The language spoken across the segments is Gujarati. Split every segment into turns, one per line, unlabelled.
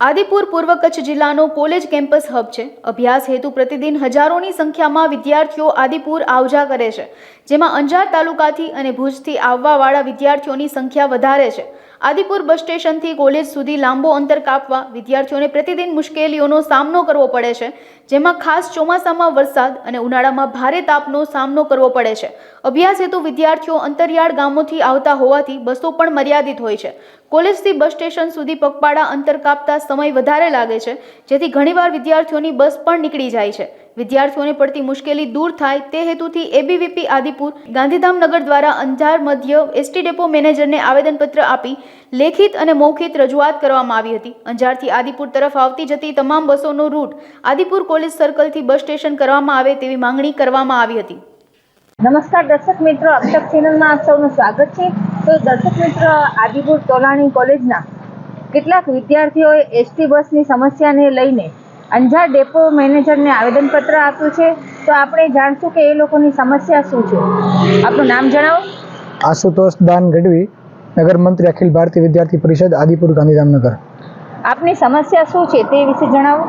આદિપુર પૂર્વ કચ્છ જિલ્લાનો કોલેજ કેમ્પસ હબ છે. અભ્યાસ હેતુ પ્રતિદિન હજારોની સંખ્યામાં વિદ્યાર્થીઓ આદિપુર આવજા કરે છે. જેમાં અંજાર તાલુકાથી અને ભુજથી આવવાવાળા વિદ્યાર્થીઓની સંખ્યા વધારે છે. આદિપુર બસ સ્ટેશનથી કોલેજ સુધી લાંબો અંતર કાપવા વિદ્યાર્થીઓને પ્રતિદિન મુશ્કેલીઓનો સામનો કરવો પડે છે. જેમાં ખાસ ચોમાસામાં વરસાદ અને ઉનાળામાં ભારે તાપનો સામનો કરવો પડે છે. અભ્યાસ હેતુ વિદ્યાર્થીઓ અંતરિયાળ ગામોથી આવતા હોવાથી બસો પણ મર્યાદિત હોય છે. કોલેજથી બસ સ્ટેશન સુધી પગપાળા અંતર કાપતા સમય વધારે લાગે છે, જેથી ઘણીવાર વિદ્યાર્થીઓની બસ પણ નીકળી જાય છે. વિદ્યાર્થીઓને પડતી મુશ્કેલી દૂર થાય તે હેતુથી એબીવીપી આદિપુર, ગાંધીધામ નગર દ્વારા અંજાર મધ્ય એસટી ડેપો મેનેજરને આવેદનપત્ર આપી લેખિત અને મૌખિત રજૂઆત કરવામાં આવી હતી. અંજારથી આદિપુર તરફ આવતી જતી તમામ બસોનો રૂટ આદિપુર કોલેજ સર્કલથી બસ સ્ટેશન કરવામાં આવે તેવી માંગણી કરવામાં આવી હતી.
નમસ્કાર દર્શક મિત્રો અક્ષર ચેનલમાં આપ સૌનું સ્વાગત છે. તો દર્શક મિત્રો, આદિપુર તોલાણી કોલેજના કેટલાક વિદ્યાર્થીઓએ એસટી બસની સમસ્યાને લઈને અંજાર ડેપો મેનેજરને આવેદનપત્ર આપ્યું છે. તો આપણે જાણશું કે એ લોકોની સમસ્યા શું છે. આપનું નામ જણાવો.
આશુતોષ દાન ગઢવી નગર મંત્રી અખિલ ભારતીય વિદ્યાર્થી પરિષદ આદિપુર ગાંધીધામનગર.
આપની સમસ્યા શું છે તે વિશે જણાવો.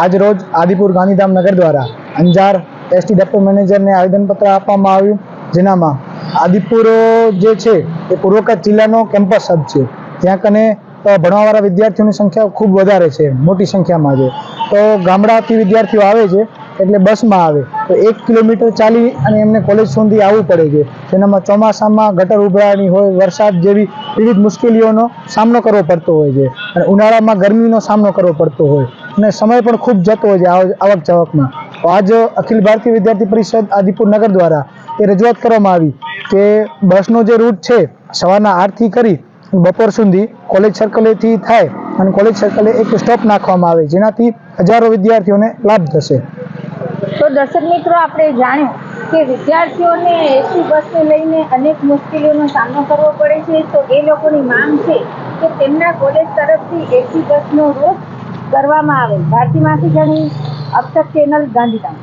આજ રોજ આદિપુર ગાંધીધામ નગર દ્વારા અંજાર એસટી ડેપો મેનેજરને આવેદનપત્ર આપવામાં આવ્યું. જેનામાં આદિપુર જે છે એ પૂર્વ જિલ્લાનો કેમ્પસ હબ છે. ત્યાં કને ભણવાવાળા વિદ્યાર્થીઓની સંખ્યા ખૂબ વધારે છે, મોટી સંખ્યામાં છે. તો ગામડાથી વિદ્યાર્થીઓ આવે છે, એટલે બસમાં આવે. તો એક કિલોમીટર ચાલી અને એમને કોલેજ સુધી આવવું પડે છે. જેનામાં ચોમાસામાં ગટર ઉભરાણી હોય, વરસાદ જેવી વિવિધ મુશ્કેલીઓનો સામનો કરવો પડતો હોય છે. અને ઉનાળામાં ગરમીનો સામનો કરવો પડતો હોય. અને સમય પણ ખૂબ જતો હોય છે આવ- આવક જાવકમાં તો આજ અખિલ ભારતીય વિદ્યાર્થી પરિષદ આદિપુર નગર દ્વારા એ રજૂઆત કરવામાં આવી કે બસનો જે રૂટ છે, સવારના આઠથી કરી બપોર સુધી કોલેજ સર્કલેથી થાય અને કોલેજ સર્કલે એક સ્ટોપ નાખવામાં આવે, જેનાથી હજારો વિદ્યાર્થીઓને લાભ થશે.
તો દર્શક મિત્રો, આપણે જાણ્યું કે વિદ્યાર્થીઓને એસી બસને લઈને અનેક મુશ્કેલીઓનો સામનો કરવો પડે છે. તો એ લોકોની માંગ છે કે તેમના કોલેજ તરફથી એસી બસનો રોજ કરવામાં આવે. ભારતીમાંથી જાણી અપતક ચેનલ ગાંધીધામ.